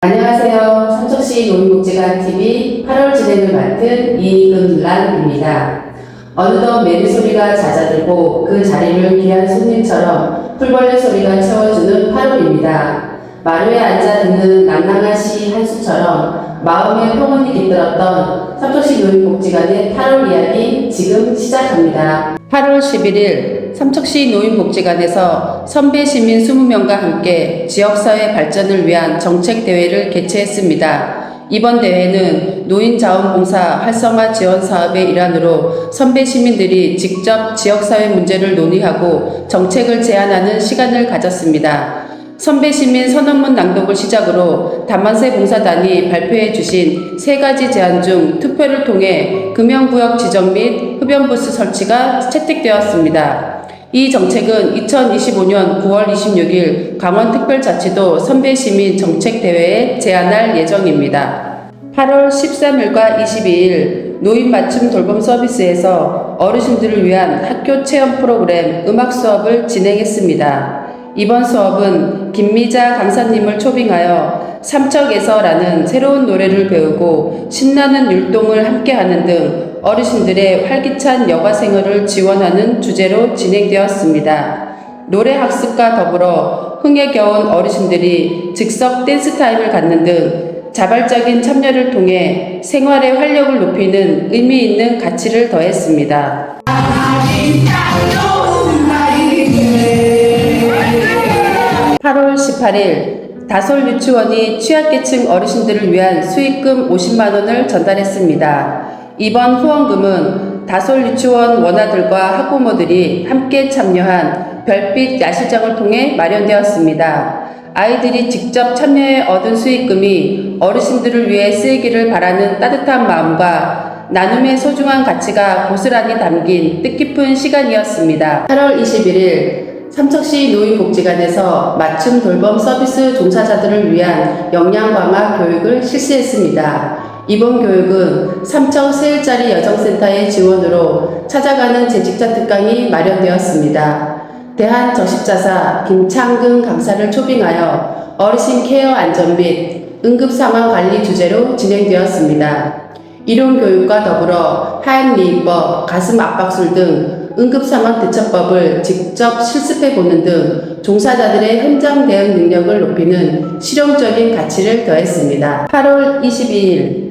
안녕하세요. 삼척시 노인복지관 TV 8월 진행을 맡은 이금란입니다. 어느덧 매미 소리가 잦아들고 그 자리를 귀한 손님처럼 풀벌레 소리가 채워주는 8월입니다. 마루에 앉아 듣는 낭낭한 시 한 수처럼 마음의 평온이 깃들었던 삼척시 노인복지관의 8월 이야기 지금 시작합니다. 8월 11일 삼척시 노인복지관에서 선배 시민 20명과 함께 지역사회 발전을 위한 정책 대회를 개최했습니다. 이번 대회는 노인자원봉사 활성화 지원 사업의 일환으로 선배 시민들이 직접 지역사회 문제를 논의하고 정책을 제안하는 시간을 가졌습니다. 선배 시민 선언문 낭독을 시작으로 담만세 봉사단이 발표해 주신 세 가지 제안 중 투표를 통해 금연구역 지정 및 흡연부스 설치가 채택되었습니다. 이 정책은 2025년 9월 26일 강원특별자치도 선배시민 정책대회에 제안할 예정입니다. 8월 13일과 22일 노인 맞춤 돌봄 서비스에서 어르신들을 위한 학교 체험 프로그램 음악 수업을 진행했습니다. 이번 수업은 김미자 강사님을 초빙하여 삼척에서라는 새로운 노래를 배우고 신나는 율동을 함께하는 등 어르신들의 활기찬 여가 생활을 지원하는 주제로 진행되었습니다. 노래 학습과 더불어 흥에 겨운 어르신들이 즉석 댄스 타임을 갖는 등 자발적인 참여를 통해 생활의 활력을 높이는 의미 있는 가치를 더했습니다. 8월 18일 다솔 유치원이 취약계층 어르신들을 위한 수익금 50만 원을 전달했습니다. 이번 후원금은 다솔 유치원 원아들과 학부모들이 함께 참여한 별빛 야시장을 통해 마련되었습니다. 아이들이 직접 참여해 얻은 수익금이 어르신들을 위해 쓰이기를 바라는 따뜻한 마음과 나눔의 소중한 가치가 고스란히 담긴 뜻깊은 시간이었습니다. 8월 21일 삼척시 노인복지관에서 맞춤 돌봄 서비스 종사자들을 위한 역량 강화 교육을 실시했습니다. 이번 교육은 삼척 세일자리 여정센터의 지원으로 찾아가는 재직자 특강이 마련되었습니다. 대한저십자사 김창근 강사를 초빙하여 어르신 케어 안전 및 응급 상황 관리 주제로 진행되었습니다. 이론 교육과 더불어 하얀 미인법, 가슴 압박술 등 응급 상황 대처법을 직접 실습해 보는 등 종사자들의 현장 대응 능력을 높이는 실용적인 가치를 더했습니다. 8월 22일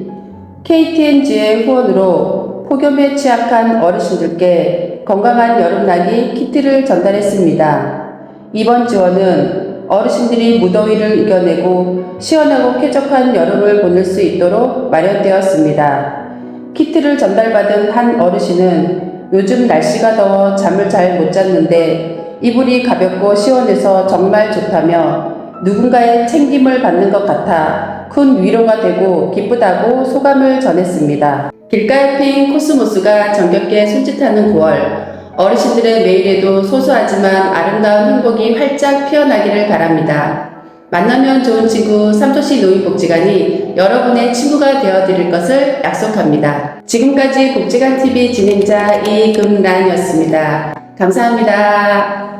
KTNG의 후원으로 폭염에 취약한 어르신들께 건강한 여름나기 키트를 전달했습니다. 이번 지원은 어르신들이 무더위를 이겨내고 시원하고 쾌적한 여름을 보낼 수 있도록 마련되었습니다. 키트를 전달받은 한 어르신은 요즘 날씨가 더워 잠을 잘 못 잤는데 이불이 가볍고 시원해서 정말 좋다며 누군가의 챙김을 받는 것 같아 큰 위로가 되고 기쁘다고 소감을 전했습니다. 길가에 핀 코스모스가 정겹게 손짓하는 9월. 어르신들의 매일에도 소소하지만 아름다운 행복이 활짝 피어나기를 바랍니다. 만나면 좋은 친구 삼토시 노인복지관이 여러분의 친구가 되어드릴 것을 약속합니다. 지금까지 복지관TV 진행자 이금란이었습니다. 감사합니다.